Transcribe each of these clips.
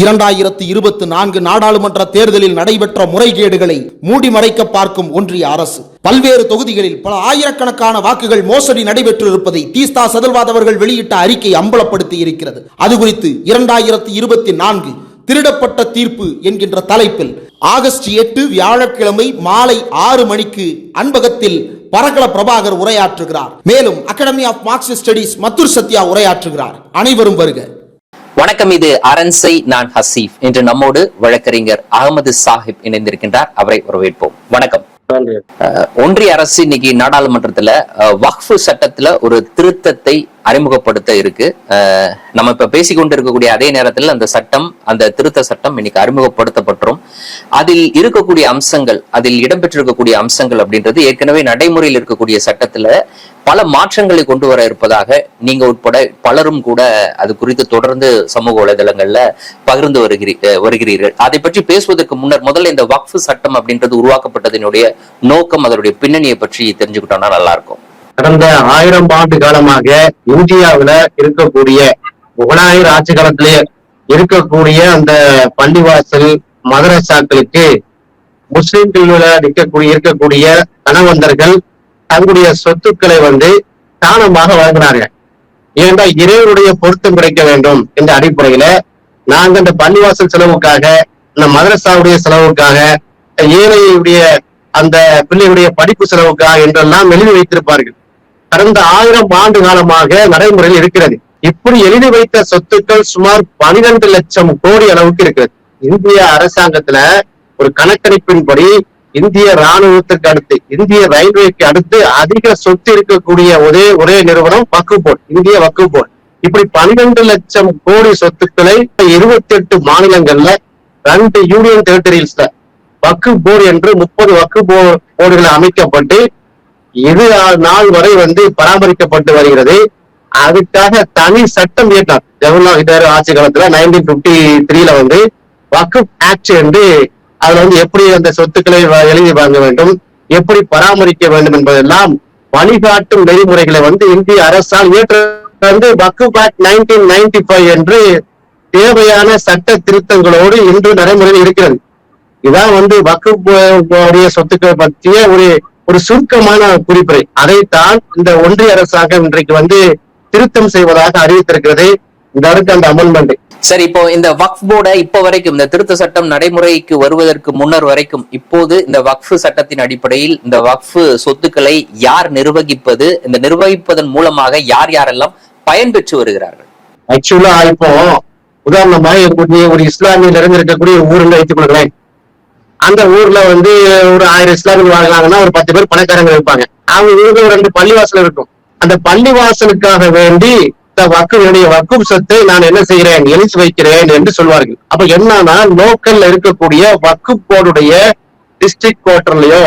இரண்டாயிரத்தி இருபத்தி நான்கு நாடாளுமன்ற தேர்தலில் நடைபெற்ற முறைகேடுகளை மூடி மறைக்க பார்க்கும் ஒன்றிய அரசு. பல்வேறு தொகுதிகளில் பல ஆயிரக்கணக்கான வாக்குகள் மோசடி நடைபெற்றிருப்பதை தீஸ்தா சதல்வாத் அவர்கள் வெளியிட்ட அறிக்கை அம்பலப்படுத்தி இருக்கிறது அது குறித்து இரண்டாயிரத்தி இருபத்தி நான்கு திருடப்பட்ட தீர்ப்பு என்கின்ற தலைப்பில் ஆகஸ்ட் எட்டு வியாழக்கிழமை மாலை ஆறு மணிக்கு அன்பகத்தில் பரகல பிரபாகர் உரையாற்றுகிறார். மேலும் academy of Marxist studies Mathur Sathya உரையாற்றுகிறார். அனைவரும் வருக. வணக்கம் இது அரண்சை நான் ஹசீப் இன்று நம்மோடு வழக்கறிஞர் அகமது சாஹிப் இணைந்திருக்கின்றார். அவரை வரவேற்போம். வணக்கம். ஒன்றிய அரசு இன்னைக்கு நாடாளுமன்றத்துல வக்ஃபு சட்டத்துல ஒரு திருத்தத்தை அறிமுகப்படுத்த இருக்கு. நம்ம இப்ப பேசிக்கொண்டு இருக்கக்கூடிய அதே நேரத்தில் அந்த சட்டம் அந்த திருத்த சட்டம் இன்னைக்கு அறிமுகப்படுத்தப்பட்டுரும். அதில் இருக்கக்கூடிய அம்சங்கள் அதில் இடம்பெற்றிருக்கக்கூடிய அம்சங்கள் அப்படின்றது ஏற்கனவே நடைமுறையில் இருக்கக்கூடிய சட்டத்துல பல மாற்றங்களை கொண்டு வர இருப்பதாக நீங்க உட்பட பலரும் கூட அது குறித்து தொடர்ந்து சமூக வலைதளங்கள்ல பகிர்ந்து வருகிறீ வருகிறீர்கள். அதை பற்றி பேசுவதற்கு முன்னர் முதல்ல இந்த வக்ஃபு சட்டம் அப்படின்றது உருவாக்கப்பட்டதனுடைய நோக்கம் அதனுடைய பின்னணியை பற்றி தெரிஞ்சுக்கிட்டோம்னா நல்லா இருக்கும் கடந்த ஆயிரம் ஆண்டு காலமாக இந்தியாவுல இருக்கக்கூடிய முகலாயர் ஆட்சி காலத்திலே இருக்கக்கூடிய அந்த பள்ளிவாசல் மதரசாக்களுக்கு முஸ்லிம்கள நிற்கக்கூடிய இருக்கக்கூடிய கணவந்தர்கள் தங்களுடைய சொத்துக்களை வந்து தானமாக வழங்கினார்கள். ஏனென்றால் இறைவனுடைய பொருத்தம் கிடைக்க வேண்டும் என்ற அடிப்படையில நாங்க இந்த பள்ளிவாசல் செலவுக்காக இந்த மதரசாவுடைய செலவுக்காக ஏழையுடைய அந்த பிள்ளையுடைய படிப்பு செலவுக்காக என்றெல்லாம் எழுதி வைத்திருப்பார்கள். கடந்த ஆயிரம் ஆண்டு காலமாக நடைமுறையில் இருக்கிறது. இப்படி எழுதி வைத்த சொத்துக்கள் சுமார் பனிரெண்டு லட்சம் கோடி அளவுக்கு இருக்கிறது. இந்திய அரசாங்கத்துல ஒரு கணக்கெடுப்பின்படி இந்திய ராணுவத்துக்கு அடுத்து இந்திய ரயில்வேக்கு அடுத்து அதிக சொத்து இருக்கக்கூடிய ஒரே ஒரே நிறுவனம் வக்கு போர்ட் இந்திய வக்கு போர்ட் இப்படி பன்னிரண்டு லட்சம் கோடி சொத்துக்களை இருபத்தி எட்டு மாநிலங்கள்ல ரெண்டு யூனியன் டெரிட்டரிஸ்ல வக்கு போர்டு என்று முப்பது வக்கு போ- அமைக்கப்பட்டு இது நாள் வரை வந்து பராமரிக்கப்பட்டு வருகிறது. அதுக்காக தனி சட்டம் இயற்றினார். ஜவஹர்லால் நேரு ஆட்சி காலத்துல நைன்டீன் பிப்டி த்ரீல வந்து வக்குப் ஆக்ட் என்று அதுல வந்து எப்படி அந்த சொத்துக்களை எழுதி வாங்க வேண்டும் எப்படி பராமரிக்க வேண்டும் என்பதெல்லாம் வழிகாட்டும் நெறிமுறைகளை வந்து இந்திய அரசால் இயற்ற வந்து Waqf act nineteen ninety five என்று தேவையான சட்ட திருத்தங்களோடு இன்று நடைமுறையில் இருக்கிறது. இதான் வந்து வக்குடைய சொத்துக்களை பற்றிய ஒரு ஒரு சுருக்கமான குறிப்புரை. அதைத்தான் இந்த ஒன்றிய அரசாங்கம் இன்றைக்கு வந்து திருத்தம் செய்வதாக அறிவித்திருக்கிறது. இந்த அடுத்து அந்த அமெண்ட்மெண்ட் சரி இப்போ இந்த வக்ஃப் போர்டை இப்போ வரைக்கும் இந்த திருத்த சட்டம் நடைமுறைக்கு வருவதற்கு முன்னர் வரைக்கும் இப்போது இந்த வக்ஃபு சட்டத்தின் அடிப்படையில் இந்த வக்ஃபு சொத்துக்களை யார் நிர்வகிப்பது இந்த நிர்வகிப்பதன் மூலமாக யார் யாரெல்லாம் பயன்பெற்று வருகிறார்கள்? ஆக்சுவலா இப்போ உதாரணமா இருக்கக்கூடிய ஒரு இஸ்லாமிய நிறைந்திருக்கக்கூடிய ஊர்ல வைத்துக் கொள்கிறேன் அந்த ஊர்ல வந்து ஒரு ஆயிரம் இஸ்லாமியர் வாழ்றாங்கன்னா ஒரு பத்து பேர் பணக்காரங்க இருப்பாங்க. அவங்க ஒரு ரெண்டு பள்ளிவாசல் இருக்கும். அந்த பள்ளிவாசலுக்காக வேண்டி இந்த வக்குடைய வக்கும் சொத்தை நான் என்ன செய்கிறேன்? எழுதி வைக்கிறேன் என்று சொல்வார்கள். அப்ப என்னன்னா லோக்கல்ல இருக்கக்கூடிய வக்கு போர்டுடைய டிஸ்ட்ரிக்ட் கோட்டர்லயோ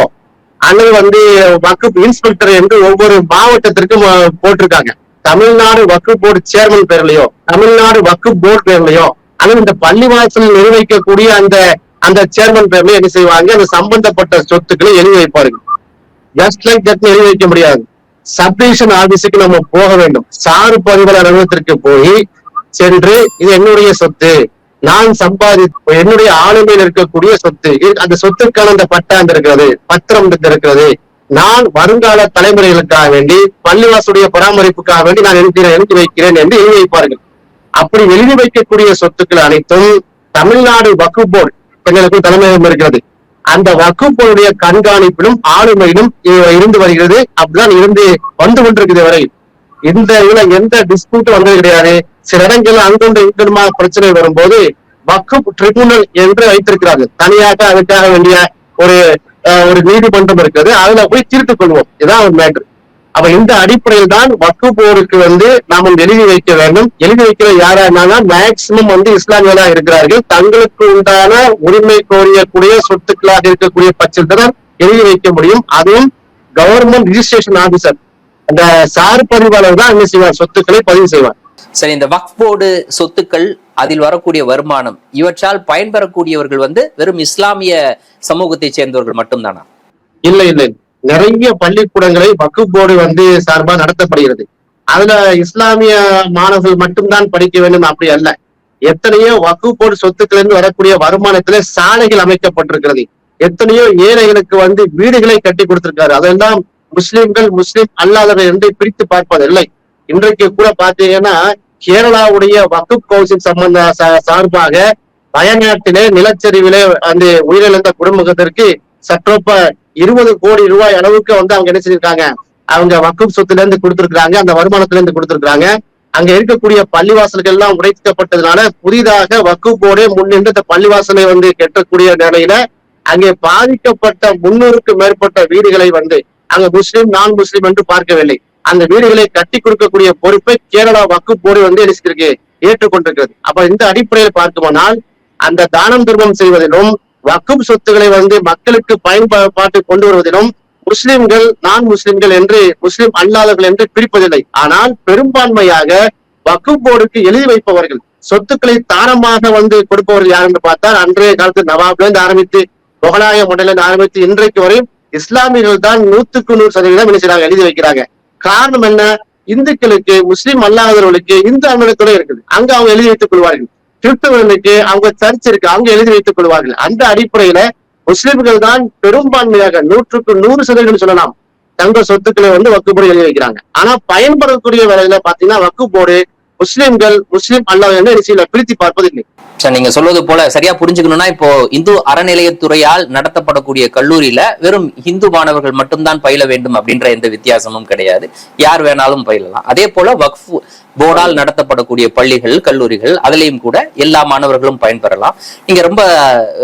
அல்லது வந்து வக்குப் இன்ஸ்பெக்டர் என்று ஒவ்வொரு மாவட்டத்திற்கும் போட்டிருக்காங்க. தமிழ்நாடு வக்கு போர்டு சேர்மன் பேர்லயோ தமிழ்நாடு வக்கு போர்டு பேர்லயோ அல்லது இந்த பள்ளிவாசல் நிர்வகிக்கக்கூடிய அந்த அந்த சேர்மன் பேர்ல என்ன செய்வாங்க? அந்த சம்பந்தப்பட்ட சொத்துக்களை எழுதி வைப்பார்கள். ஜஸ்ட் லைக் தட் எழுதி வைக்க முடியாது. சப்டிவிஷன் ஆபீஸுக்கு நம்ம போக வேண்டும். சாறு பதிவல் அலுவலகத்திற்கு போய் சென்று இது என்னுடைய சொத்து. நான் சம்பாதி என்னுடைய ஆளுமையில் இருக்கக்கூடிய சொத்து. அந்த சொத்துக்கான அந்த பட்டா இருக்கிறது பத்திரம் இருக்கிறது நான் வருங்கால தலைமுறைகளுக்காக வேண்டி பள்ளிவாசுடைய பராமரிப்புக்காக வேண்டி நான் எழுதி எழுதி வைக்கிறேன் என்று எழுதி வைப்பார்கள். அப்படி எழுதி வைக்கக்கூடிய சொத்துக்கள் அனைத்தும் தமிழ்நாடு வக்கு போர்டு எங்களுக்கு தலைமையகம் இருக்கிறது. அந்த வகுப்புடைய கண்காணிப்பிலும் ஆளுமையிலும் இருந்து வருகிறது. அப்படிதான் இருந்து வந்து கொண்டிருக்குது வரை இந்த இதுல எந்த டிஸ்பியூட்டும் வந்தது கிடையாது. சில இடங்கள்ல அங்கொன்று இங்குமா பிரச்சனை வரும்போது வக்குப் ட்ரிபுனல் என்று வைத்திருக்கிறார்கள். தனியாக அதுக்காக வேண்டிய ஒரு அஹ், ஒரு நீதிமன்றம் இருக்கிறது. அதுல போய் தீர்த்து கொள்வோம். இதான் ஒரு மேட்ரு அப்ப இந்த அடிப்படையில் தான் வக்கு போருக்கு வந்து நாம எழுதி வைக்க வேண்டும். எழுதி வைக்கிற யாரா இருந்தாலும் மேக்சிமம் வந்து இஸ்லாமியர்களா இருக்கிறார்கள். தங்களுக்கு உண்டான உரிமை கோரியக்கூடிய சொத்துக்களாக இருக்கக்கூடிய பட்சத்தில் எழுதி வைக்க முடியும். அதுவும் கவர்மெண்ட் ரிஜிஸ்ட்ரேஷன் ஆபீசர் அந்த சார் பதிவாளர் தான் என்ன செய்வார்? சொத்துக்களை பதிவு செய்வார். சரி இந்த வக்ஃப் போர்டு சொத்துக்கள் அதில் வரக்கூடிய வருமானம் இவற்றால் பயன்பெறக்கூடியவர்கள் வந்து வெறும் இஸ்லாமிய சமூகத்தை சேர்ந்தவர்கள் மட்டும்தானா? இல்லை இல்லை. நிறைய பள்ளிக்கூடங்களை வக்கு போர்டு வந்து சார்பா நடத்தப்படுகிறது. அதுல இஸ்லாமிய மாணவர்கள் மட்டும்தான் படிக்க வேண்டும் அப்படி அல்ல. எத்தனையோ வக்கு போர்டு சொத்துக்கள் இருந்து வரக்கூடிய வருமானத்துல சாலைகள் அமைக்கப்பட்டிருக்கிறது. எத்தனையோ ஏழைகளுக்கு வந்து வீடுகளை கட்டி கொடுத்திருக்காரு அதெல்லாம் முஸ்லிம்கள் முஸ்லிம் அல்லாதவர்கள் என்று பிரித்து பார்ப்பதில்லை. இன்றைக்கு கூட பாத்தீங்கன்னா கேரளாவுடைய வக்குப் கவுன்சில் சம்பந்த சா- சார்பாக வயநாட்டிலே நிலச்சரிவிலே அந்த உயிரிழந்த குடும்பத்திற்கு சற்றொப்ப இருபது கோடி ரூபாய் அளவுக்கு வந்து அவங்க என்ன செஞ்சிருக்காங்க? அவங்க வக்குப் சொத்துல இருந்து கொடுத்திருக்காங்க அந்த வருமானத்துல இருந்து கொடுத்திருக்காங்க அங்க இருக்கக்கூடிய பள்ளிவாசல்கள் எல்லாம் உடைக்கப்பட்டதுனால புதிதாக வக்குப்போடே முன்னின்று இந்த பள்ளிவாசலை வந்து கெட்டக்கூடிய நிலையில அங்கே பாதிக்கப்பட்ட முன்னூறுக்கு மேற்பட்ட வீடுகளை வந்து அங்க முஸ்லீம் நான் முஸ்லீம் என்று பார்க்கவில்லை. அந்த வீடுகளை கட்டி கொடுக்கக்கூடிய பொறுப்பை கேரளா வக்குப்போடு வந்து எடுத்திருக்கு ஏற்றுக்கொண்டிருக்கிறது. அப்ப இந்த அடிப்படையில் பார்க்குமானால் அந்த தானம் தர்மம் செய்வதிலும் வக்கும் சொத்துக்களை வந்து மக்களுக்கு பயன்பாட்டு கொண்டு வருவதிலும் முஸ்லிம்கள் நான் முஸ்லிம்கள் என்று முஸ்லிம் அல்லாதவர்கள் என்று பிரிப்பதில்லை. ஆனால் பெரும்பான்மையாக வக்கும் போர்டுக்கு எழுதி வைப்பவர்கள் சொத்துக்களை தானமாக வந்து கொடுப்பவர்கள் யார் என்று பார்த்தால் அன்றைய காலத்து நவாப்லேருந்து ஆரம்பித்து முகலாய மண்டல ஆரம்பித்து இன்றைக்கு வரையும் இஸ்லாமியர்கள் தான் நூத்துக்கு நூறு சதவீதம் என்ன செய்றாங்க? எழுதி வைக்கிறாங்க. காரணம் என்ன? இந்துக்களுக்கு முஸ்லிம் அல்லாதவர்களுக்கு இந்து அமலத்துறை இருக்குது. அங்க அவங்க எழுதி வைத்துக் கொள்வார்கள். கிறிஸ்தவர்களுக்கு அவங்க சர்ச் இருக்கு அவங்க எழுதி வைத்துக் கொள்வார்கள். அந்த அடிப்படையில முஸ்லிம்கள் தான் பெரும்பான்மையாக நூற்றுக்கு நூறு சதவீதம் சொல்லலாம். தங்க சொத்துக்களை வந்து வக்குப்போடு எழுதி வைக்கிறாங்க. ஆனா பயன்படக்கூடிய வேலையில பாத்தீங்கன்னா வக்குப்போடு முஸ்லிம்கள் முஸ்லிம் அல்லாத பிரித்து பார்ப்பதில்லை. சார் நீங்க சொல்வது போல சரியா புரிஞ்சுக்கணும்னா இப்போ இந்து அறநிலையத்துறையால் நடத்தப்படக்கூடிய கல்லூரியில வெறும் இந்து மாணவர்கள் மட்டும்தான் பயில வேண்டும் அப்படின்ற எந்த வித்தியாசமும் கிடையாது. யார் வேணாலும் பயிலலாம். அதே போல வக்ஃப் போர்டால் நடத்தப்படக்கூடிய பள்ளிகள் கல்லூரிகள் அதுலயும் கூட எல்லா மாணவர்களும் பயன்பெறலாம். நீங்க ரொம்ப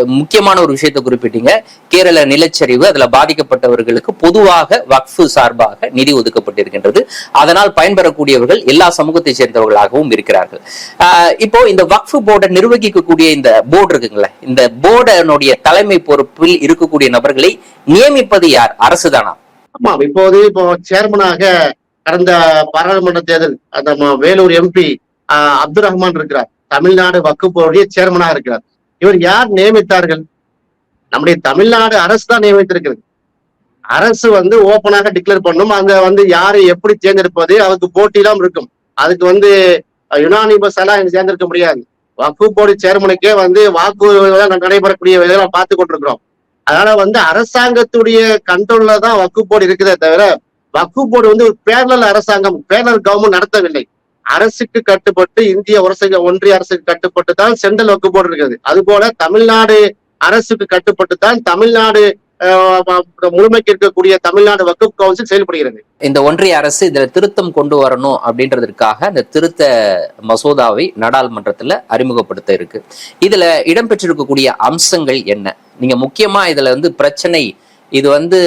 முக்கியமான ஒரு விஷயத்தை குறிப்பிட்டீங்க. கேரள நிலச்சரிவு அதுல பாதிக்கப்பட்டவர்களுக்கு பொதுவாக வக்ஃப் சார்பாக நிதி ஒதுக்கப்பட்டிருக்கின்றது. அதனால் பயன்பெறக்கூடியவர்கள் எல்லா சமூகத்தை சேர்ந்தவர்களாகவும் இருக்கிறார்கள். ஆஹ் இப்போ இந்த வக்ஃபு போர்டை நிர்வகிக்கக்கூடிய இந்த போர்டு இருக்குங்களே இந்த போர்டனுடைய தலைமை பொறுப்பில் இருக்கக்கூடிய நபர்களை நியமிப்பது யார்? அரசுதானா? ஆமா இப்போது இப்போ சேர்மனாக கடந்த பாராளுமன்ற தேர்தல் அந்த வேலூர் எம்பி அப்துல் ரஹ்மான் இருக்கிறார். தமிழ்நாடு வக்குப்போடைய சேர்மனாக இருக்கிறார். இவர் யார் நியமித்தார்கள்? நம்முடைய தமிழ்நாடு அரசு தான் நியமித்திருக்கிறது. அரசு வந்து ஓப்பனாக டிக்ளேர் பண்ணும். அங்க வந்து யாரை எப்படி தேர்ந்தெடுப்பது அதுக்கு போட்டிலாம் இருக்கும். அதுக்கு வந்து யுனானிபஸ் எல்லாம் இங்க முடியாது. வக்ஃபு போர்டு சேர்மனுக்கே வந்து வாக்கு நடைபெறக்கூடிய இதெல்லாம் பார்த்து கொண்டிருக்கிறோம் அதனால வந்து அரசாங்கத்துடைய கண்ட்ரோல்ல தான் வக்ஃபு போர்டு இருக்குதே தவிர வக்ஃபு போர்டு வந்து ஒரு பேரலல் அரசாங்கம் பேரலல் கவர்மெண்ட் நடத்தவில்லை. அரசுக்கு கட்டுப்பட்டு இந்திய அரசு ஒன்றிய அரசுக்கு கட்டுப்பட்டு தான் சென்ட்ரல் வக்ஃபு போர்டு இருக்குது. அதுபோல தமிழ்நாடு அரசுக்கு கட்டுப்பட்டு தான் தமிழ்நாடு முழுமைக்கு இருக்கக்கூடிய தமிழ்நாடு வக்குப் கவுன்சில் செயல்படுகிறது. இந்த ஒன்றிய அரசு இதுல திருத்தம் கொண்டு வரணும் அப்படின்றதற்காக இந்த திருத்த மசோதாவை நாடாளுமன்றத்துல அறிமுகப்படுத்த இருக்கு. இதுல இடம்பெற்றிருக்கக்கூடிய அம்சங்கள் என்ன? நீங்க முக்கியமா இதுல வந்து பிரச்சனை இது வந்து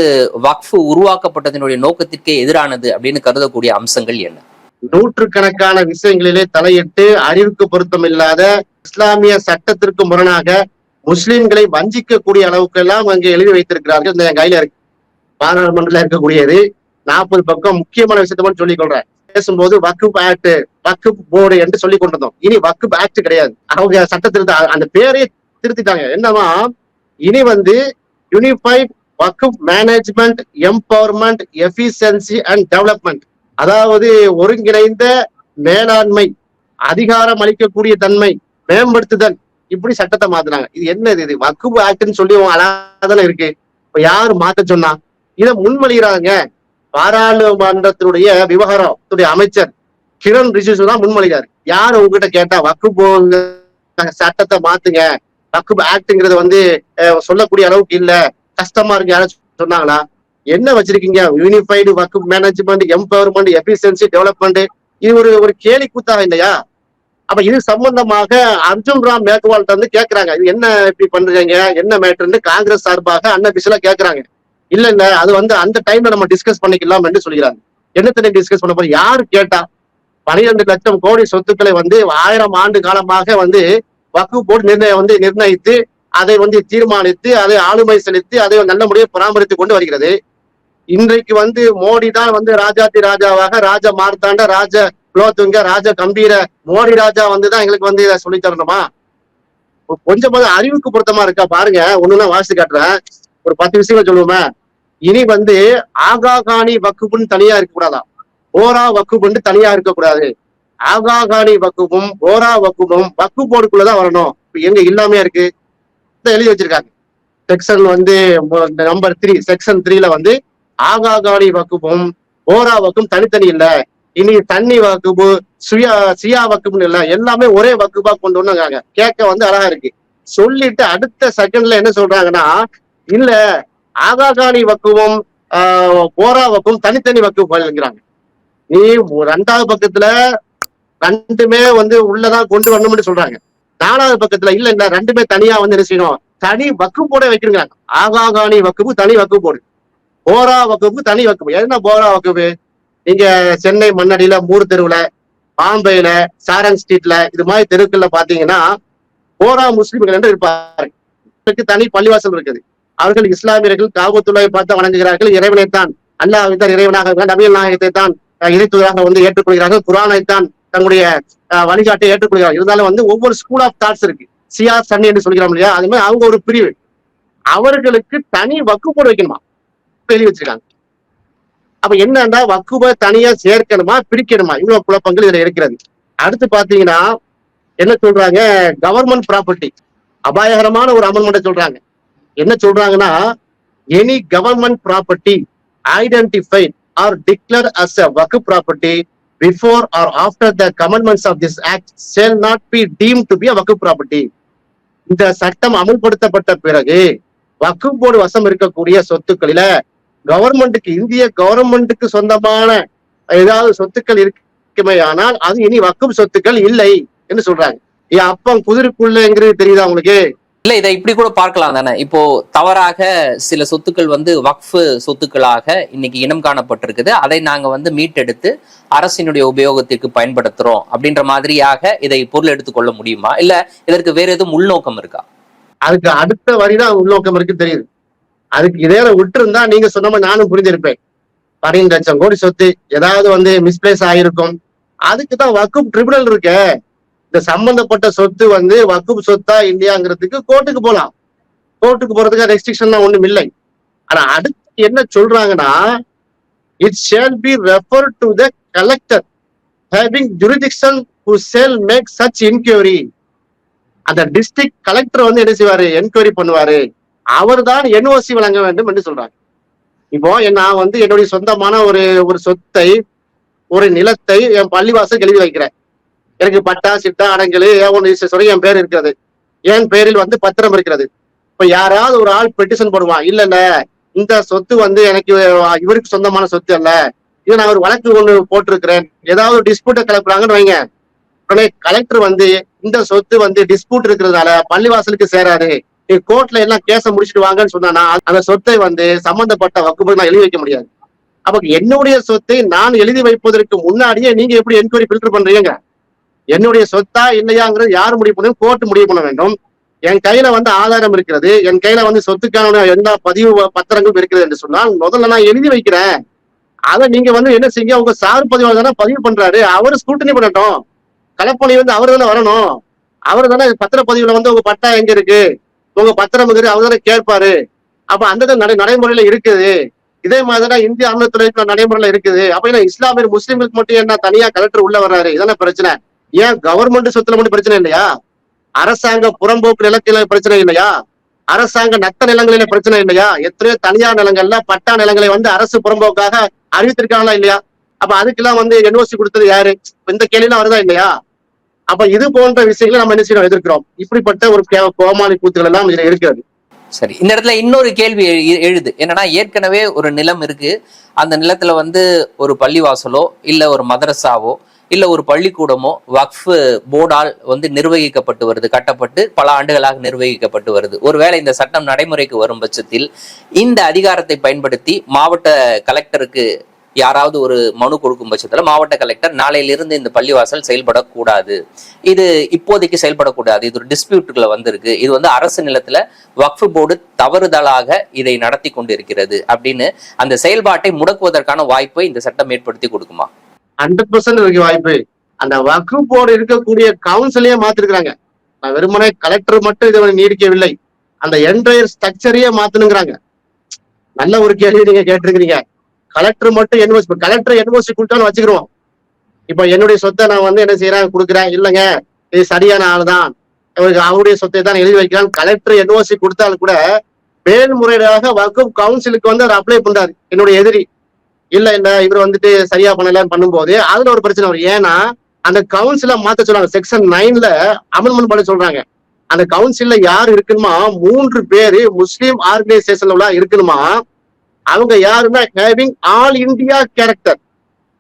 வக்ஃபு உருவாக்கப்பட்டதனுடைய நோக்கத்திற்கே எதிரானது அப்படின்னு கருதக்கூடிய அம்சங்கள் என்ன? நூற்றுக்கணக்கான விஷயங்களிலே தலையிட்டு அறிவுக்கு பொருத்தம் இல்லாத இஸ்லாமிய சட்டத்திற்கு முரணாக முஸ்லிம்களை வஞ்சிக்கக்கூடிய அளவுக்கு எல்லாம் அங்கே எழுதி வைத்திருக்கிறார்கள் இந்த என் கையில இருக்கு. பாராளுமன்றத்தில் இருக்கக்கூடியது. நாற்பது பக்கம் முக்கியமான விஷயத்தை மட்டும் சொல்லிக் கொள்றேன். பேசும்போது வக்குப் ஆக்ட் வக்குப் போர்டு என்று சொல்லி கொண்டிருந்தோம். இனி வக்குப் ஆக்ட் கிடையாது. அவங்க சட்ட திருத்த அந்த பேரே திருத்திட்டாங்க. என்னவா இனி வந்து unified Waqf management empowerment efficiency and development அதாவது ஒருங்கிணைந்த மேலாண்மை அதிகாரம் அளிக்கக்கூடிய தன்மை மேம்படுத்துதல். இப்படி சட்டத்தை மாத்துனாங்க. இது என்ன இது? வக்குபு ஆக்ட்னு சொல்லி அழகாதானே இருக்கு. இப்ப யாரு மாத்த சொன்னா? இதை முன்மொழிகிறாங்க பாராளுமன்றத்தினுடைய விவகாரத்துடைய அமைச்சர் கிரண் ரிஜிஜு தான் முன்மொழிகிறார். யார் உங்ககிட்ட கேட்டா வக்குபு சட்டத்தை மாத்துங்க வக்குபு ஆக்ட்ங்கிறது வந்து சொல்லக்கூடிய அளவுக்கு இல்ல கஷ்டமா இருக்கு யாரும் சொன்னாங்களா? என்ன வச்சிருக்கீங்க? யூனிஃபைடு வக்கு மேனேஜ்மெண்ட் எம்பவர்மெண்ட் எஃபிஷியன்சி டெவலப்மெண்ட் இது ஒரு ஒரு கேலி கூத்தாக இல்லையா? அப்ப இது சம்பந்தமாக அர்ஜுன் ராம் மேக்வால் வந்து கேக்குறாங்க. இது என்ன இப்படி பண்றீங்க? என்ன மேட்டர்னு காங்கிரஸ் சார்பாக அன்அபிஷியலா கேக்குறாங்க. இல்ல இல்ல அது வந்து அந்த டைம்ல நம்ம டிஸ்கஸ் பண்ணிக்கலாம் என்று சொல்கிறாங்க என்னத்தை டிஸ்கஸ் பண்ண போறோம் யார் கேட்டா? பனிரெண்டு லட்சம் கோடி சொத்துக்களை வந்து ஆயிரம் ஆண்டு காலமாக வந்து வக்கு போர்டு நிர்ணயம் வந்து நிர்ணயித்து அதை வந்து தீர்மானித்து அதை ஆளுமை செலுத்தி அதை நல்ல முறையை பராமரித்து கொண்டு வருகிறது. இன்றைக்கு வந்து மோடி தான் வந்து ராஜாதி ராஜாவாக ராஜ மார்த்தாண்ட ராஜ குலோத்துங்க ராஜ கம்பீர மோடி ராஜா வந்துதான் எங்களுக்கு வந்து இதை சொல்லி தரணுமா? கொஞ்சமாவது அறிவுக்கு பொருத்தமா இருக்கா? பாருங்க ஒண்ணுன்னா வாசித்து காட்டுறேன். ஒரு பத்து விஷயங்கள் சொல்லுவோமே. இனி வந்து ஆகா காணி வக்குப்புன்னு தனியா இருக்க கூடாதா? ஓரா வக்குப்புன்னு தனியா இருக்கக்கூடாது ஆகாகானி வக்குவும் ஓரா வக்குவும் வக்கு போர்டுக்குள்ளதான் வரணும். இப்ப எங்க இல்லாமே இருக்கு? எழுதி வச்சிருக்காங்க. செக்ஷன் வந்து நம்பர் த்ரீ செக்ஷன் த்ரீல வந்து ஆகா காணி வக்குவும் ஓரா வக்கும் தனித்தனி இல்லை. இனி தண்ணி வகுப்பு சுயா சுயா வகுப்புன்னு இல்ல எல்லாமே ஒரே வகுப்பா கொண்டு வந்தாங்க கேட்க வந்து அழகா இருக்கு. சொல்லிட்டு அடுத்த செகண்ட்ல என்ன சொல்றாங்கன்னா இல்ல ஆகாகாணி வக்குவும் ஆஹ், போரா வக்குவம் தனித்தனி வக்குங்கிறாங்க நீ ரெண்டாவது பக்கத்துல ரெண்டுமே வந்து உள்ளதான் கொண்டு வரணும்னு சொல்றாங்க. நாலாவது பக்கத்துல இல்ல இல்ல ரெண்டுமே தனியா வந்து என்ன செய்யணும்? தனி வக்கு போட வைக்கிறாங்க ஆகாகாணி வக்குப்பு தனி வக்கு போடு. போரா வக்குப்பு தனி வக்குப்பு என்ன போரா வக்குப்பு நீங்க சென்னை மண்ணடியில மூர் தெருவுல பாம்பேல சாரன் ஸ்ட்ரீட்ல இது மாதிரி தெருக்கள்ல பாத்தீங்கன்னா போரா முஸ்லிம்கள் என்று இருப்பார்கள். தனி பள்ளிவாசல் இருக்குது. அவர்கள் இஸ்லாமியர்கள் காபத்துள்ளாவை பார்த்து வணங்குகிறார்கள். இறைவனைத்தான் அல்லாஹ் தான் இறைவனாக நபியல் நாயகத்தை தான் இறைத்துவராக வந்து ஏற்றுக்கொள்கிறார்கள். குரானை தான் தங்களுடைய வழிகாட்டை ஏற்றுக்கொள்கிறார்கள். இருந்தாலும் வந்து ஒவ்வொரு ஸ்கூல் ஆஃப் தாட்ஸ் இருக்கு. சியா சன்னி என்று சொல்கிறோம் இல்லையா? அது மாதிரி அவங்க ஒரு பிரிவு. அவர்களுக்கு தனி வக்குப்போடு வைக்கணுமா? எழுதி வச்சிருக்காங்க. அப்ப என்னன்னா வக்குப தனியா சேர்க்கணுமா பிரிக்கணுமா? இவ்வளவு குழப்பங்கள் இதுல இருக்கிறது. அடுத்து பாத்தீங்கன்னா என்ன சொல்றாங்க? கவர்மெண்ட் ப்ராப்பர்ட்டி அபாயகரமான ஒரு அமல்மெண்ட் சொல்றாங்க. என்ன சொல்றாங்கன்னா any government property identified or declare as a Waqf property before or after the amendments of this act shall not be deemed to be a Waqf property இந்த சட்டம் அமுல்படுத்தப்பட்ட பிறகு வக்கு போர்டு வசம் இருக்கக்கூடிய சொத்துக்களில கவர்மெண்ட்டுக்கு இந்திய கவர்மெண்ட்டுக்கு சொந்தமான ஏதாவது சொத்துக்கள் இருக்குமே ஆனால் அது இனி வக்கும் சொத்துக்கள் இல்லை என்று சொல்றாங்க. என் அப்பம் குதிரைக்குள்ளங்கிறது தெரியுதா உங்களுக்கு? இல்ல இதை இப்படி கூட பார்க்கலாம் தானே. இப்போ தவறாக சில சொத்துக்கள் வந்து வக்ஃபு சொத்துக்களாக இன்னைக்கு இனம் காணப்பட்டிருக்குது. அதை நாங்க வந்து மீட்டெடுத்து அரசினுடைய உபயோகத்திற்கு பயன்படுத்துறோம் அப்படின்ற மாதிரியாக இதை பொருள் எடுத்துக்கொள்ள முடியுமா? இல்ல இதற்கு வேற எதுவும் உள்நோக்கம் இருக்கா? அதுக்கு அடுத்த வரிதான் உள்நோக்கம் இருக்கு தெரியுது. அதுக்கு இதே விட்டுருந்தா நீங்க சொன்ன மாதிரி நானும் புரிஞ்சிருப்பேன். பன்னெண்டு லட்சம் கோடி சொத்து ஏதாவது வந்து மிஸ்பிளேஸ் ஆயிருக்கும். அதுக்கு தான் வக்குப் ட்ரிபுனல் இருக்கு. இந்த சம்பந்தப்பட்ட சொத்து வந்து வக்குப் சொத்தா இல்லையாங்கிறதுக்கு கோர்ட்டுக்கு போலாம். கோர்ட்டுக்கு போறதுக்கு ரெஸ்ட்ரிக்ஷன் ஒண்ணும் இல்லை. ஆனா அடுத்து என்ன சொல்றாங்கன்னா it shall be refer to the collector having jurisdiction to shall make such enquiry அந்த டிஸ்ட்ரிக்ட் கலெக்டர் வந்து என்ன செய்வாரு? என்கொயரி பண்ணுவாரு. அவர் தான் என்ஓசி வழங்க வேண்டும் என்று சொல்றாங்க. இப்போ நான் வந்து என்னுடைய சொந்தமான ஒரு ஒரு சொத்தை ஒரு நிலத்தை என் பள்ளிவாசல் எழுதி வைக்கிறேன். எனக்கு பட்டா சிட்டா அடங்கல் ஒன்று சொல்லி என் பேர் இருக்கிறது. என் பேரில் வந்து பத்திரம் இருக்கிறது. இப்ப யாராவது ஒரு ஆள் பெட்டிஷன் போடுவான் இல்ல இல்ல இந்த சொத்து வந்து எனக்கு இவருக்கு சொந்தமான சொத்து அல்ல. இது நான் ஒரு வழக்கு ஒன்று போட்டிருக்கிறேன். ஏதாவது டிஸ்பியூட்டை கிளப்புறாங்கன்னு வைங்க. உடனே கலெக்டர் வந்து இந்த சொத்து வந்து டிஸ்பியூட் இருக்கிறதுனால பள்ளிவாசலுக்கு சேராது. கோர்ட்ல எல்லாம் கேஸ முடிச்சுட்டு வாங்கன்னு சொன்னானா அந்த சொத்தை வந்து சம்பந்தப்பட்ட வகுப்பு நான் எழுதி வைக்க முடியாது. அப்ப என்னுடைய சொத்தை நான் எழுதி வைப்பதற்கு முன்னாடியே நீங்க எப்படி என்கொயரி ஃபில்டர் பண்றீங்க? என்னுடைய சொத்தா இல்லையாங்கிறது யார் முடிவு பண்ணணும்? கோர்ட் முடிவு பண்ண வேண்டும். என் கையில வந்து ஆதாரம் இருக்கிறது. என் கையில வந்து சொத்துக்கான எல்லா பதிவு பத்திரங்களும் இருக்கிறது என்று சொன்னால் முதல்ல நான் எழுதி வைக்கிறேன். அதை நீங்க வந்து என்ன செய்யுங்க? உங்க சார் பதிவாளர் தானே பதிவு பண்றாரு. அவரு ஸ்கூட்டனி பண்ணட்டும். கலப்பணி வந்து அவர் தானே வரணும். அவர் தானே பத்திரப்பதிவுல வந்து உங்க பட்டா எங்க இருக்கு? உங்க பத்திரம் இருக்குது அவர் தானே கேட்பாரு. அப்ப அந்த இது நடை நடைமுறையில இருக்குது. இதே மாதிரிதான் இந்திய அமலத்துறைக்குள்ள நடைமுறையில இருக்குது. அப்ப என்ன இஸ்லாமியர் முஸ்லீம்களுக்கு மட்டும் என்ன தனியா கலெக்டர் உள்ள வர்றாரு? இதானே பிரச்சனை. ஏன் கவர்மெண்ட் சொத்துல மட்டும் பிரச்சனை இல்லையா? அரசாங்க புறம்போக்கு நிலத்தில பிரச்சனை இல்லையா? அரசாங்க நத்த நிலங்களில பிரச்சனை இல்லையா? எத்தனையோ தனியார் நிலங்கள்ல பட்டா நிலங்களை வந்து அரசு புறம்போக்காக அறிவித்திருக்காங்களா இல்லையா? அப்ப அதுக்கெல்லாம் வந்து என்ஓசி கொடுத்தது யாரு? இந்த இந்த கேள்வியெல்லாம் வருதா இல்லையா? அப்ப இது போன்ற விஷயங்களை நம்ம என்ன செய்யணும் எதிர்க்கிறோம். இப்படிப்பட்ட ஒரு கோமாளி கூத்துகள் எல்லாம் இதுல இருக்கிறது. சரி இந்த இடத்துல இன்னொரு கேள்வி எழுது. என்னன்னா ஏற்கனவே ஒரு நிலம் இருக்கு. அந்த நிலத்துல வந்து ஒரு பள்ளிவாசலோ இல்ல ஒரு மதரசாவோ இல்ல ஒரு பள்ளிக்கூடமோ வக்ஃப் போர்டால் வந்து நிர்வகிக்கப்பட்டு வருது கட்டப்பட்டு பல ஆண்டுகளாக நிர்வகிக்கப்பட்டு வருது. ஒருவேளை இந்த சட்டம் நடைமுறைக்கு வரும் பட்சத்தில் இந்த அதிகாரத்தை பயன்படுத்தி மாவட்ட கலெக்டருக்கு யாராவது ஒரு மனு கொடுக்கும் பட்சத்துல மாவட்ட கலெக்டர் நாளையிலிருந்து இந்த பள்ளிவாசல் செயல்படக்கூடாது. இது இப்போதைக்கு செயல்படக்கூடாது. இது ஒரு டிஸ்பியூட்டுக்குள்ள வந்திருக்கு. இது வந்து அரசு நிலத்துல வக்ஃப் போர்டு தவறுதலாக இதை நடத்தி கொண்டிருக்கிறது அப்படின்னு அந்த செயல்பாட்டை முடக்குவதற்கான வாய்ப்பை இந்த சட்டம் ஏற்படுத்தி கொடுக்குமா? ஹண்ட்ரட் பர்சன்ட் இருக்கு வாய்ப்பு. அந்த வக்ஃபு போர்டு இருக்கக்கூடிய கவுன்சிலையே மாத்திருக்கிறாங்க. நான் வெறுமனே கலெக்டர் மட்டும் இதை வந்து நீடிக்கவில்லை. அந்த என்டையர் ஸ்ட்ரக்சரையே மாத்தணுங்கிறாங்க. நல்ல ஒரு கேள்வி நீங்க கேட்டிருக்கிறீங்க. கலெக்டர் மட்டும் என்ஓசி கலெக்டர் என்ஓசி கொடுத்தாலும் வச்சுக்கிறோம் இப்ப என்னுடைய சொத்தை நான் வந்து என்ன செய்யறேன் கொடுக்குறேன். இல்லைங்க. இது சரியான ஆளுதான். இவருக்கு அவருடைய சொத்தை தான் எழுதி வைக்கிறான். கலெக்டர் என்ஓசி கொடுத்தாலும் கூட மேல்முறையீடாக வகுப் கவுன்சிலுக்கு வந்து அவர் அப்ளை பண்றாரு. என்னுடைய எதிரி. இல்ல இல்ல இவர் வந்துட்டு சரியா பண்ணலன்னு பண்ணும்போது அதுல ஒரு பிரச்சனை வரும். ஏன்னா அந்த கவுன்சில மாத்த சொல்றாங்க. செக்ஷன் நைன்ல அமெண்ட்மெண்ட் பண்ண சொல்றாங்க. அந்த கவுன்சில்ல யார் இருக்கணுமா? மூன்று பேரு முஸ்லீம் ஆர்கனைசேஷன்ல இருக்கணுமா? அவங்க யாருன்னா ஹேவிங் ஆல் இந்தியா கேரக்டர்.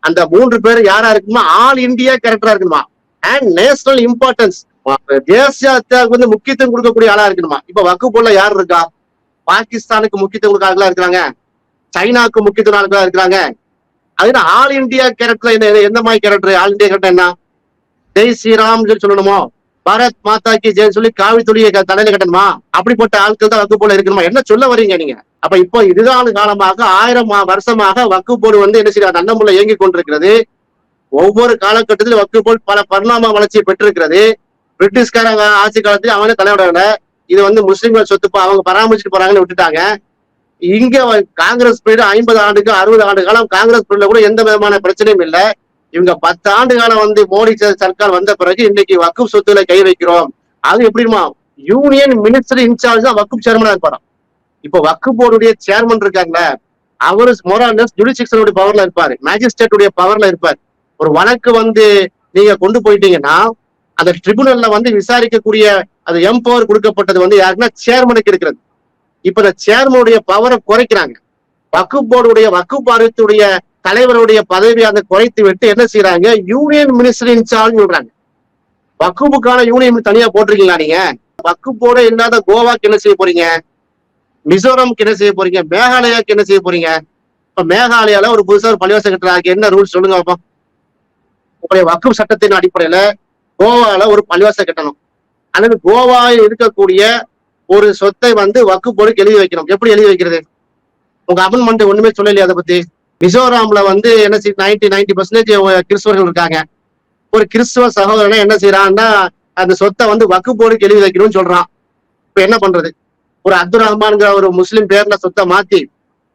அந்த மூன்று பேர் யாரா இருக்குமா? ஆல் இந்தியா கேரக்டரா இருக்கணுமா அண்ட் நேஷனல் இம்பார்ட்டன்ஸ் தேசியத்துக்கு வந்து முக்கியத்துவம் கொடுக்கக்கூடிய ஆளா இருக்கணுமா? இப்ப வக்குப்புள்ள யார் இருக்கா? பாகிஸ்தானுக்கு முக்கியத்துவம் கொடுக்க ஆளுகளா இருக்கிறாங்க? சைனாக்கு முக்கியத்துவம் ஆளுகளா இருக்கிறாங்க? அது ஆல் இந்தியா கேரக்டர் என்ன எந்த மாதிரி கேரக்டர் ஆல் இந்தியா கேரக்டர் என்ன? ஜெய் ஸ்ரீராம் சொல்லி சொல்லணுமோ? பாரத் மாதா கி ஜெய் சொல்லி காவி துளியை க- தலையில கட்டணுமா? அப்படிப்பட்ட ஆட்கள் தான் வக்கு போல இருக்கணுமா? என்ன சொல்ல வரீங்க நீங்க? அப்ப இப்போ இதுதான் காலமாக ஆயிரம் மா- வருஷமாக வக்கு போர்டு வந்து என்ன செய்ய நன்னமுள்ள இயங்கி கொண்டிருக்கிறது. ஒவ்வொரு காலகட்டத்திலும் வக்கு போல் பல பரிணாம வளர்ச்சியை பெற்றிருக்கிறது. பிரிட்டிஷ்காரங்க ஆட்சி காலத்துல அவனே தலைவிடல இது வந்து முஸ்லிம்கள் சொத்துப்பா அவங்க பராமரிச்சுட்டு போறாங்கன்னு விட்டுட்டாங்க. இங்க காங்கிரஸ் பீரியட் ஐம்பது ஆண்டுக்கு அறுபது ஆண்டு காலம் காங்கிரஸ் பீரியட்ல கூட எந்த விதமான பிரச்சனையும் இல்லை. இவங்க பத்து ஆண்டு காலம் வந்து மோடி சர்க்கார் வந்த பிறகு இன்னைக்கு வக்குப் சொத்துல கை வைக்கிறோம். அது எப்படிமா? யூனியன் மினிஸ்டர் இன்சார்ஜ் தான் வக்குப் சேர்மனா இருப்பாராம். இப்ப வக்கு போர்டுடைய சேர்மன் இருக்காங்கல்ல அவரு மொராலஸ் ஜுடிஷியனுடைய பவர்ல இருப்பாரு. மேஜிஸ்ட்ரேட்டுடைய பவர்ல இருப்பார். ஒரு வழக்கு வந்து நீங்க கொண்டு போயிட்டீங்கன்னா அந்த ட்ரிபுனல்ல வந்து விசாரிக்கக்கூடிய அது எம்பவர் கொடுக்கப்பட்டது வந்து யாருன்னா சேர்மனுக்கு இருக்கிறது. இப்ப இந்த சேர்மனுடைய பவரை குறைக்கிறாங்க. வக்கு போர்டுடைய வக்கு பாரத்துடைய தலைவருடைய பதவியை அந்த குறைத்து விட்டு என்ன செய்யறாங்க யூனியன் மினிஸ்டர் இன்சார்ஜ் சொல்றாங்க. வக்குப்புக்கான யூனியன் தனியா போட்டிருக்கீங்களா நீங்க? வக்குப்போட இல்லாத கோவாக்கு என்ன செய்ய போறீங்க? மிசோரம்க்கு என்ன செய்ய போறீங்க? மேகாலயாக்கு என்ன செய்ய போறீங்க? இப்ப மேகாலயால ஒரு புதுசா ஒரு பள்ளிவாசம் கட்டுறாங்க. என்ன ரூல்ஸ் சொல்லுங்க பாப்போம். உங்களுடைய வக்குப் சட்டத்தின் அடிப்படையில கோவால ஒரு பள்ளிவாசம் கட்டணும். அல்லது கோவாவில் இருக்கக்கூடிய ஒரு சொத்தை வந்து வக்கு எழுதி வைக்கணும். எப்படி எழுதி வைக்கிறது? உங்க அமன்மெண்ட் ஒண்ணுமே சொல்லலையா அதை பத்தி. மிசோராம்ல வந்து என்ன செய்ய நைன்டி நைன்டி பர்சன்டேஜ் கிறிஸ்தவர்கள் இருக்காங்க. ஒரு கிறிஸ்துவ சகோதரன் என்ன செய்யறான்னா அந்த சொத்தை வந்து வக்குப்போடுக்கு எழுதி வைக்கணும்னு சொல்றான். இப்ப என்ன பண்றது? ஒரு அப்துல் ரஹ்மான்ங்கிற ஒரு முஸ்லீம் பேர்ல சொத்தை மாத்தி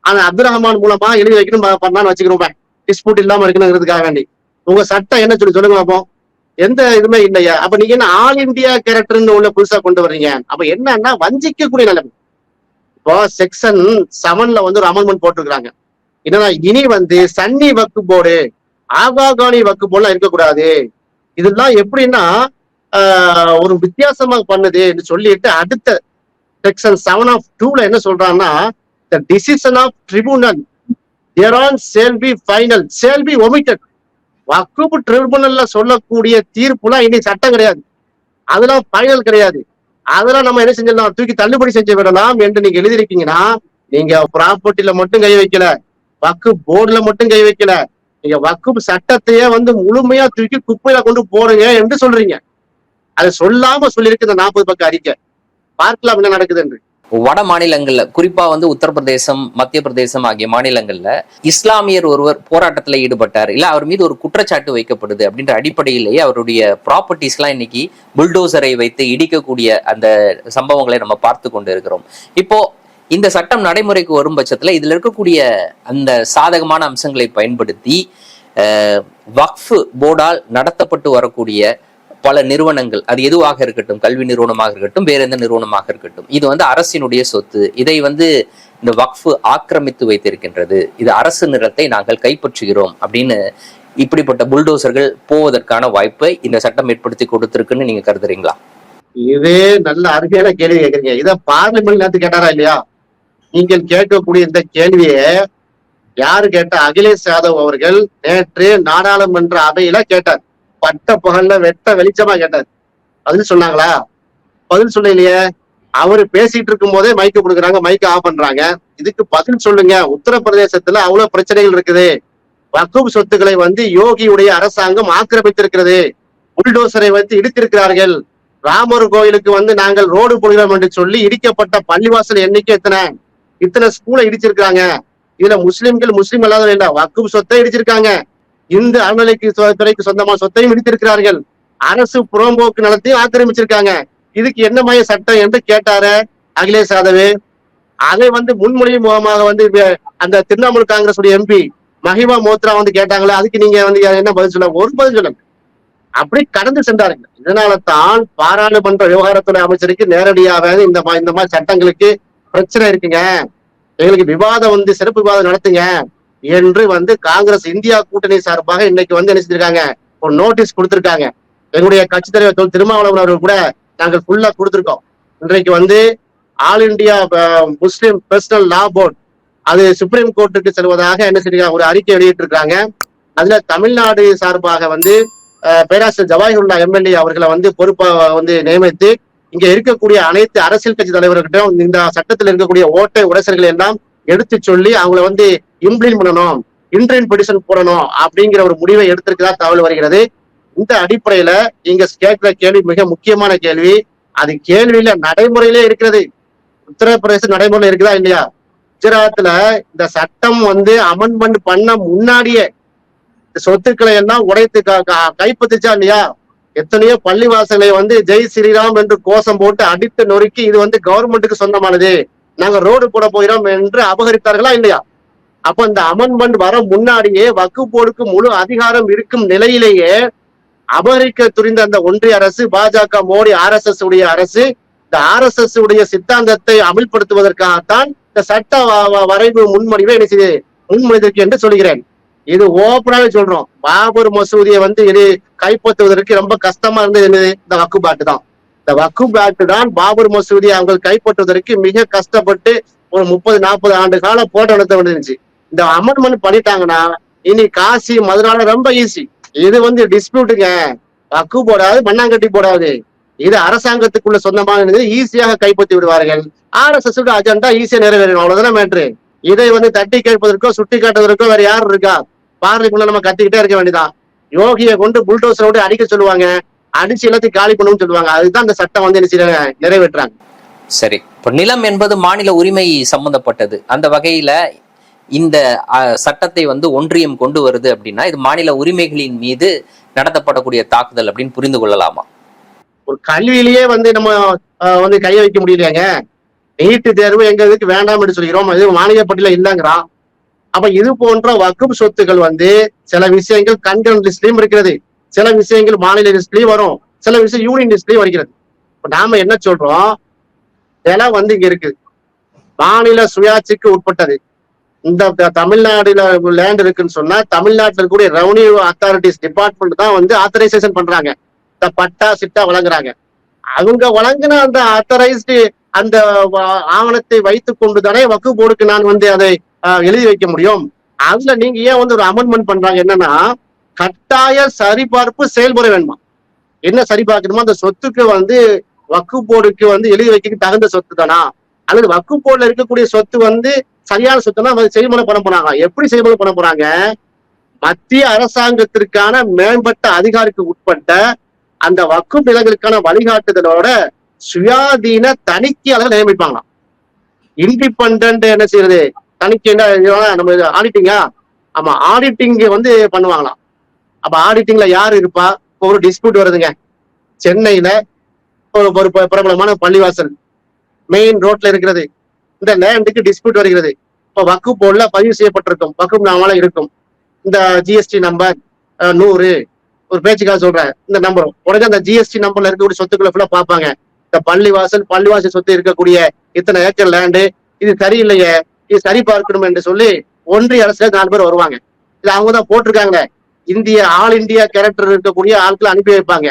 அந்த அப்துல் ரஹ்மான் மூலமா எழுதி வைக்கணும் பண்ணான்னு பண்ணலாம்னு வச்சுக்கிறோம் டிஸ்பியூட் இல்லாம இருக்கணுங்கிறதுக்காக வேண்டி. உங்க சட்டம் என்ன சொல்லி சொல்லுங்க பாப்போம். எந்த இதுவுமே இல்லையா. அப்ப நீங்க என்ன ஆல் இந்தியா கேரக்டர்னு உள்ள புதுசா கொண்டு வர்றீங்க? அப்ப என்னன்னா வஞ்சிக்கக்கூடிய நிலைமை. இப்போ செக்ஷன் செவன்ல வந்து ஒரு அமெண்ட்மெண்ட் போட்டிருக்கிறாங்க. என்னன்னா இனி வந்து சன்னி வக்கு போர்டு ஆகாகாணி வக்கு போர்டுலாம் இருக்கக்கூடாது. இதெல்லாம் எப்படின்னா ஒரு வித்தியாசமா பண்ணுதுன்னு சொல்லிட்டு அடுத்த செக்ஷன் செவன் ஆஃப் டூல என்ன சொல்றாங்கன்னா the decision of tribunal thereon shall be final shall be omitted Waqf ட்ரிபுனல்ல சொல்லக்கூடிய தீர்ப்புலாம் இனி சட்டம் கிடையாது. அதெல்லாம் ஃபைனல் கிடையாது. அதெல்லாம் நம்ம என்ன செஞ்சிடலாம்? தூக்கி தள்ளுபடி செஞ்சு விடலாம் என்று நீங்க எழுதியிருக்கீங்கன்னா நீங்க ப்ராப்பர்ட்டில மட்டும் கை வைக்கல. வக்கு போர்டுல மட்டும் கை வைக்கல. நீங்க வக்குப் சட்டத்தையே வந்து முழுமையா தூக்கி குப்பையில கொண்டு போடுங்க என்று சொல்றீங்க. அதை சொல்லாம சொல்லியிருக்கு இந்த நாற்பது பக்கம் அறிக்கை. பார்க்கலாம் என்ன நடக்குது என்று. வட மாநிலங்கள்ல குறிப்பா வந்து உத்தரப்பிரதேசம் மத்திய பிரதேசம் ஆகிய மாநிலங்கள்ல இஸ்லாமியர் ஒருவர் போராட்டத்துல ஈடுபட்டார். இல்ல அவர் மீது ஒரு குற்றச்சாட்டு வைக்கப்படுது அப்படின்ற அடிப்படையிலேயே அவருடைய ப்ராப்பர்ட்டிஸ் எல்லாம் இன்னைக்கு புல்டோசரை வைத்து இடிக்கக்கூடிய அந்த சம்பவங்களை நம்ம பார்த்து கொண்டு இருக்கிறோம். இப்போ இந்த சட்டம் நடைமுறைக்கு வரும் பட்சத்துல இதுல இருக்கக்கூடிய அந்த சாதகமான அம்சங்களை பயன்படுத்தி அஹ், வக்ஃப் போர்டால் நடத்தப்பட்டு வரக்கூடிய பல நிறுவனங்கள் அது எதுவாக இருக்கட்டும் கல்வி நிறுவனமாக இருக்கட்டும் வேற எந்த நிறுவனமாக இருக்கட்டும் இது வந்து அரசினுடைய சொத்து. இதை வந்து இந்த வக்ஃபு ஆக்கிரமித்து வைத்திருக்கின்றது. இது அரசு நிறத்தை நாங்கள் கைப்பற்றுகிறோம் அப்படின்னு இப்படிப்பட்ட புல்டோசர்கள் போவதற்கான வாய்ப்பை இந்த சட்டம் ஏற்படுத்தி கொடுத்திருக்குன்னு நீங்க கருதுறீங்களா? இது நல்ல அருமையான கேள்வி கேக்குறீங்க. இதை பார்லிமெண்ட் நேரத்து கேட்டாரா இல்லையா? நீங்கள் கேட்கக்கூடிய இந்த கேள்வியை யாரு கேட்ட? அகிலேஷ் யாதவ் அவர்கள் நேற்று நாடாளுமன்ற அவையில கேட்டார். பட்ட பகல்ல வெட்ட வெளிச்சமா கேட்டார். பதில் சொன்னாங்களா? பதில் சொல்லலையே. அவரு பேசிட்டு இருக்கும் போதே மைக்க கொடுக்குறாங்க மைக்க ஆஃப் பண்றாங்க. இதுக்கு பதில் சொல்லுங்க. உத்தரப்பிரதேசத்துல அவ்வளவு பிரச்சனைகள் இருக்குது. வக்கூப் சொத்துக்களை வந்து யோகியுடைய அரசாங்கம் ஆக்கிரமித்திருக்கிறது. புல்டோசரை வந்து இடித்திருக்கிறார்கள். ராமர் கோயிலுக்கு வந்து நாங்கள் ரோடு போடுகிறோம் என்று சொல்லி இடிக்கப்பட்ட பள்ளிவாசல் எண்ணிக்கை எத்தனை? இத்தனை ஸ்கூலை இடிச்சிருக்காங்க. இதுல முஸ்லிம்கள் முஸ்லீம் அல்லாத இல்ல வக்குப் சொத்தை இடிச்சிருக்காங்க. இந்து அறநிலைக்கு துறைக்கு சொந்தமான சொத்தையும் இடித்திருக்கிறார்கள். அரசு புறம்போக்கு நலத்தையும் ஆக்கிரமிச்சிருக்காங்க. இதுக்கு என்ன மாய சட்டம் என்று கேட்டாரு அகிலேஷ் யாதவ். அதை வந்து முன்மொழி முகமாக வந்து அந்த திரிணாமுல் காங்கிரஸ் எம்பி மஹிமா மோத்ரா வந்து கேட்டாங்களே அதுக்கு நீங்க வந்து என்ன பதில் சொல்ல ஒரு பதில் சொல்லுங்க அப்படி கடந்து சென்றார்கள். இதனால தான் பாராளுமன்ற விவகாரத்துறை அமைச்சருக்கு நேரடியாக இந்த இந்த மாதிரி சட்டங்களுக்கு பிரச்சனை இருக்குங்க. எங்களுக்கு விவாதம் வந்து சிறப்பு விவாதம் நடத்துங்க. என்று வந்து காங்கிரஸ் இந்தியா கூட்டணி சார்பாக இன்னைக்கு வந்து என்ன செஞ்சிருக்காங்க? ஒரு நோட்டீஸ் கொடுத்திருக்காங்க. எங்களுடைய கட்சி தலைவர் தொல் திருமாவளவன் அவர்கள் கூட நாங்கள் ஃபுல்லா கொடுத்திருக்கோம். இன்றைக்கு வந்து all India Muslim personal law board அது சுப்ரீம் கோர்ட்டுக்கு செல்வதாக என்ன செஞ்சிருக்காங்க? ஒரு அறிக்கை வெளியிட்டிருக்காங்க. அதுல தமிழ்நாடு சார்பாக வந்து பேராசிரியர் ஜவாஹிருல்லா எம்எல்ஏ அவர்களை வந்து பொறுப்பா வந்து நியமித்து இங்க இருக்கக்கூடிய அனைத்து அரசியல் கட்சி தலைவர்கிட்டும் இந்த சட்டத்தில் இருக்கக்கூடிய ஓட்டை உரசல்களை எல்லாம் எடுத்து சொல்லி அவங்கள வந்து இம்ப்ளிமெண்ட் பண்ணணும் இன்ட்ரெயின் பெடிஷன் போடணும் அப்படிங்கிற ஒரு முடிவை எடுத்திருக்கதா தகவல் வருகிறது. இந்த அடிப்படையில இங்க கேட்கிற கேள்வி மிக முக்கியமான கேள்வி. அது கேள்வியில நடைமுறையிலே இருக்கிறது. உத்தரப்பிரதேச நடைமுறையில இருக்குதா இல்லையா? குஜராத்ல இந்த சட்டம் வந்து அமெண்ட்மெண்ட் பண்ண முன்னாடியே இந்த சொத்துக்களை எல்லாம் உடைத்து க- கைப்பற்றுச்சா இல்லையா? எத்தனையோ பள்ளிவாசலை வந்து ஜெய் ஸ்ரீராம் என்று கோஷம் போட்டு அடித்து நொறுக்கி இது வந்து கவர்மெண்ட்டுக்கு சொந்தமானது. நாங்க ரோடு போட போகிறோம் என்று அபகரித்தார்களா இல்லையா? அப்ப இந்த அமெண்ட்மெண்ட் வர முன்னாடியே வக்கு போர்டுக்கு முழு அதிகாரம் இருக்கும் நிலையிலேயே அபகரிக்க துரிந்த அந்த ஒன்றிய அரசு பாஜக மோடி ஆர் எஸ் எஸ் உடைய அரசு இந்த ஆர் எஸ் எஸ் உடைய சித்தாந்தத்தை அமல்படுத்துவதற்காகத்தான் இந்த சட்ட வ- வ- வரைவு முன்மொழிவை என்ன செய்து முன்மொழிந்திருக்கு என்று சொல்கிறேன் இது ஓப்பனாவே சொல்றோம். பாபர் மசூதியை வந்து இது கைப்பற்றுவதற்கு ரொம்ப கஷ்டமா இருந்தது என்னது? இந்த வக்கு பாட்டு தான். இந்த வக்கு பாட்டு தான் பாபர் மசூதியை அவங்க கைப்பற்றுவதற்கு மிக கஷ்டப்பட்டு ஒரு முப்பது நாற்பது ஆண்டு காலம் போட்டோ நடத்த வேண்டியிருந்துச்சு. இந்த அமெண்ட்மெண்ட் பண்ணிட்டாங்கன்னா இனி காசி மதுரால ரொம்ப ஈஸி இது வந்து டிஸ்பியூட்டுங்க வக்கு போடாது மண்ணாங்கட்டி போடாது. இது அரசாங்கத்துக்குள்ள சொந்தமானது ஈஸியாக கைப்பற்றி விடுவார்கள். ஆர் எஸ் எஸ் அஜெண்டா ஈஸியா நிறைவேறும் அவ்வளவுதானே மேட்ரு இதை வந்து தட்டி கேட்பதற்கோ சுட்டி காட்டுவதற்கோ வேற யாரும் இருக்கா? பார்லிக்குள்ள நம்ம கத்திக்கிட்டே இருக்க வேண்டியதான் யோகியை கொண்டு புல்டோசரோட அடிக்க சொல்லுவாங்க. அடிச்சு எல்லாத்தையும் காலி பண்ணணும்னு சொல்லுவாங்க. அதுதான் அந்த சட்டம் வந்து என்ன செய்றாங்க? நிறைவேற்றுறாங்க. சரி. இப்போ நிலம் என்பது மாநில உரிமை சம்பந்தப்பட்டது. அந்த வகையில இந்த சட்டத்தை வந்து ஒன்றியம் கொண்டு வருது அப்படின்னா இது மாநில உரிமைகளின் மீது நடத்தப்படக்கூடிய தாக்குதல் அப்படின்னு புரிந்து கொள்ளலாமா? ஒரு கல்வியிலேயே வந்து நம்ம வந்து கைய வைக்க முடியலையாங்க? நீட்டு தேர்வு எங்க இதுக்கு வேண்டாம் என்று சொல்கிறோம் இது மாநில பட்டியல இல்லைங்கிறான். அப்ப இது போன்ற வக்குப் சொத்துக்கள் வந்து சில விஷயங்கள் கண்டன் லிஸ்ட்லயும் இருக்கிறது. சில விஷயங்கள் மாநில லிஸ்ட்லயும் வரும். சில விஷயம் யூனியன் லிஸ்ட்லயும் வருகிறது. இப்ப நாம என்ன சொல்றோம்? நிலம் வந்து இங்க இருக்கு. மாநில சுயாட்சிக்கு உட்பட்டது. இந்த தமிழ்நாடுல லேண்ட் இருக்குன்னு சொன்னா தமிழ்நாட்டில் இருக்கக்கூடிய ரெவன்யூ அத்தாரிட்டிஸ் டிபார்ட்மெண்ட் தான் வந்து ஆத்தரைசேஷன் பண்றாங்க. இந்த பட்டா சிட்டா வழங்குறாங்க. அவங்க வழங்கின அந்த ஆத்தரைஸ்டு அந்த ஆவணத்தை வைத்துக் கொண்டு தானே வக்கு போர்டுக்கு நான் வந்து அதை எழுதி வைக்க முடியும். அதுல நீங்க ஏன் வந்து ஒரு அமெண்ட்மெண்ட் பண்றாங்க? என்னன்னா கட்டாய சரிபார்ப்பு செயல்முறை வேணுமா? என்ன சரிபார்க்கணுமோ அந்த சொத்துக்கு வந்து வக்கு போர்டுக்கு வந்து எழுதி வைக்க தகுந்த சொத்து தானா அல்லது வக்கு போர்டுல இருக்கக்கூடிய சொத்து வந்து சரியான சொத்துனா அதை செய்முறை பண்ண போறாங்க எப்படி செய்முறை பண்ண போறாங்க? மத்திய அரசாங்கத்திற்கான மேம்பட்ட அதிகாரிக்கு உட்பட்ட அந்த வக்கு நிலங்களுக்கான வழிகாட்டுதலோட சுயாதீன தணிக்கையாளர்கள் நியமிப்பாங்களாம். இண்டிபெண்ட் என்ன செய்யறது? தணிக்கை என்ன நம்ம ஆடிட்டிங்கா? ஆமா ஆடிட்டிங் வந்து பண்ணுவாங்களாம். அப்ப ஆடிட்டிங்ல யார் இருப்பா? ஒரு டிஸ்பியூட் வருதுங்க. சென்னையில ஒரு ஒரு பிரபலமான பள்ளிவாசல் மெயின் ரோட்ல இருக்கிறது. இந்த லேண்டுக்கு டிஸ்பியூட் வருகிறது. இப்போ வக்கு போர்டுல பதிவு செய்யப்பட்டிருக்கும். வக்கு நாமால இருக்கும். இந்த ஜிஎஸ்டி நம்பர் நூறு. ஒரு பேச்சுக்காக சொல்றேன். இந்த நம்பர் உடனே அந்த ஜிஎஸ்டி நம்பர்ல இருக்கக்கூடிய சொத்துக்களை ஃபுல்லா பார்ப்பாங்க. இந்த பள்ளிவாசல் பள்ளிவாசல் சொத்து இருக்கக்கூடிய இத்தனை ஏக்கர் லேண்டு இது சரியில்லையே. இது சரி பார்க்கணும் என்று சொல்லி ஒன்றிய அரசுல நாலு பேர் வருவாங்க. இது அவங்க தான் போட்டிருக்காங்க. இந்திய ஆல் இந்தியா கேரக்டர் இருக்கக்கூடிய ஆட்களை அனுப்பி வைப்பாங்க.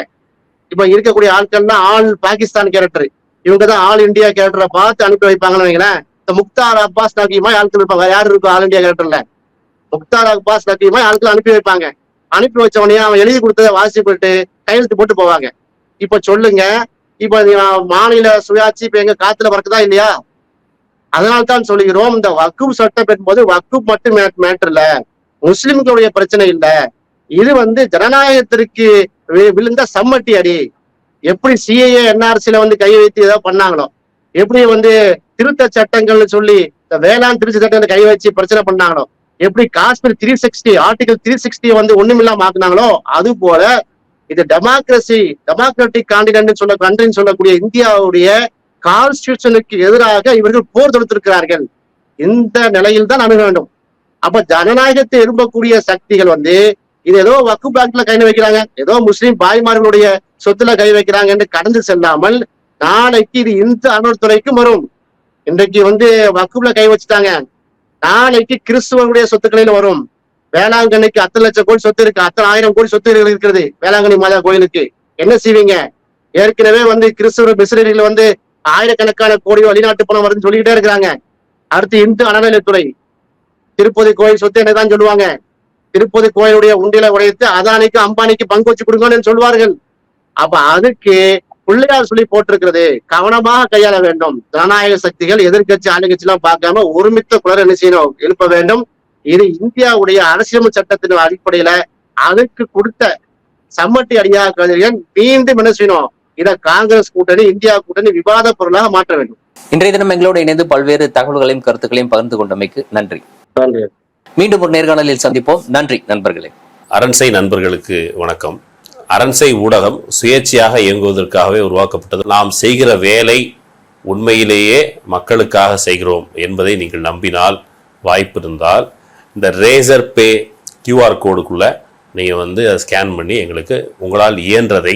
இப்ப இருக்கக்கூடிய ஆட்கள்னா ஆல் பாகிஸ்தான் கேரக்டர் இவங்க தான் ஆல் இந்தியா கேரக்டரை பார்த்து அனுப்பி வைப்பாங்கன்னு வைங்களேன். இந்த முக்தார் அப்பாஸ் நக்கியமா ஆட்கள் இருப்பாங்க. யாரு இருக்கும் ஆல் இந்தியா கேரக்டர்ல முக்தார் அப்பாஸ் நக்கியமா ஆட்கள் அனுப்பி வைப்பாங்க. அனுப்பி வச்சவனையும் அவன் எழுதி கொடுத்ததை வாசிப்பிட்டு கையெழுத்து போட்டு போவாங்க. இப்ப சொல்லுங்க. இப்ப மாநில சுயாட்சி இப்ப எங்க காத்துல பறக்குதா இல்லையா? அதனால தான் சொல்லுகிறோம் இந்த வக்குப் சட்டம் என்பது வக்குப் மட்டும் மேட்டர் இல்ல முஸ்லிம்களுடைய பிரச்சனை இல்ல. இது வந்து ஜனநாயகத்திற்கு விழுந்த சம்மட்டி அடி. எப்படி சிஏஏ என்ஆர்சில வந்து கை வைத்து ஏதோ பண்ணாங்களோ. எப்படி வந்து திருத்த சட்டங்கள்னு சொல்லி இந்த வேளாண் திருத்த சட்டங்களை கை வச்சு பிரச்சனை பண்ணாங்களோ. எப்படி Kashmir three sixty article three sixty வந்து ஒண்ணுமில்லாம ஆக்குனாங்களோ அது போல இது டெமோக்ரஸி டெமோக்ராட்டிக் காண்டினென்ட் சொல்ல கண்ட்ரின்னு சொல்லக்கூடிய இந்தியாவுடைய கான்ஸ்டியூஷனுக்கு எதிராக இவர்கள் போர் தொடுத்திருக்கிறார்கள். இந்த நிலையில் தான் அணுக வேண்டும். அப்ப ஜனநாயகத்தை விரும்பக்கூடிய சக்திகள் வந்து இது ஏதோ வக்கு பேங்க்ல கை வைக்கிறாங்க ஏதோ முஸ்லீம் பாய்மார்களுடைய சொத்துல கை வைக்கிறாங்க என்று கடந்து செல்லாமல் நாளைக்கு இது இந்து அணுத்துறைக்கும் வரும். இன்றைக்கு வந்து வக்குப்ல கை வச்சுட்டாங்க. நாளைக்கு கிறிஸ்துவனுடைய சொத்துக்களில் வரும். வேளாங்கண்ணிக்கு அத்தனை லட்சம் கோடி சொத்து இருக்கு அத்தனை ஆயிரம் கோடி சொத்து இருக்கிறது வேளாங்கண்ணி மாதா கோயிலுக்கு. என்ன செய்வீங்க? ஏற்கனவே வந்து கிறிஸ்துவ மிஷினரிகள் வந்து ஆயிரக்கணக்கான கோடியோ வெளிநாட்டு பணம் வருதுன்னு சொல்லிக்கிட்டே இருக்கிறாங்க. அடுத்து இந்து அறநிலையத்துறை. திருப்பதி கோயில் சொத்து என்னதான் சொல்லுவாங்க. திருப்பதி கோயிலுடைய உண்டியில உடைத்து அதானிக்கு அம்பானிக்கு பங்கு வச்சு கொடுங்கன்னு சொல்வார்கள். அப்ப அதுக்கு பிள்ளையார் சொல்லி போட்டிருக்கிறது. கவனமாக கையாள வேண்டும். ஜனநாயக சக்திகள் எதிர்க்கட்சி ஆளுங்கட்சி எல்லாம் பார்க்காம ஒருமித்த குளர் என்ன செய்யணும்? எழுப்ப வேண்டும். இது இந்தியாவுடைய அரசியல் சட்டத்தின் அடிப்படையில அதுக்கு கொடுத்த சம்மட்டி அடியாக கலைஞர்கள் மீண்டும் என்ன செய்யணும்? இத காங்கிரஸ் கூட்டணி இந்தியா கூட்டணி விவாத பொருளாக மாற்ற வேண்டும். இன்றைய தினம் எங்களோடு இணைந்து பல்வேறு தகவல்களையும் கருத்துக்களையும் பகிர்ந்து கொண்டமைக்கு நன்றி. நன்றி. மீண்டும் ஒரு நேர்காணலில் சந்திப்போம். நன்றி நண்பர்களே. அரண்சை நண்பர்களுக்கு வணக்கம். அரண்சை ஊடகம் சுயேட்சையாக இயங்குவதற்காகவே உருவாக்கப்பட்டது. நாம் செய்கிற வேலை உண்மையிலேயே மக்களுக்காக செய்கிறோம் என்பதை நீங்கள் நம்பினால் வாய்ப்பு இருந்தால் இந்த ரேசர் பே கியூஆர் கோடுக்குள்ள நீங்கள் வந்து அதை ஸ்கேன் பண்ணி எங்களுக்கு உங்களால் இயன்றதை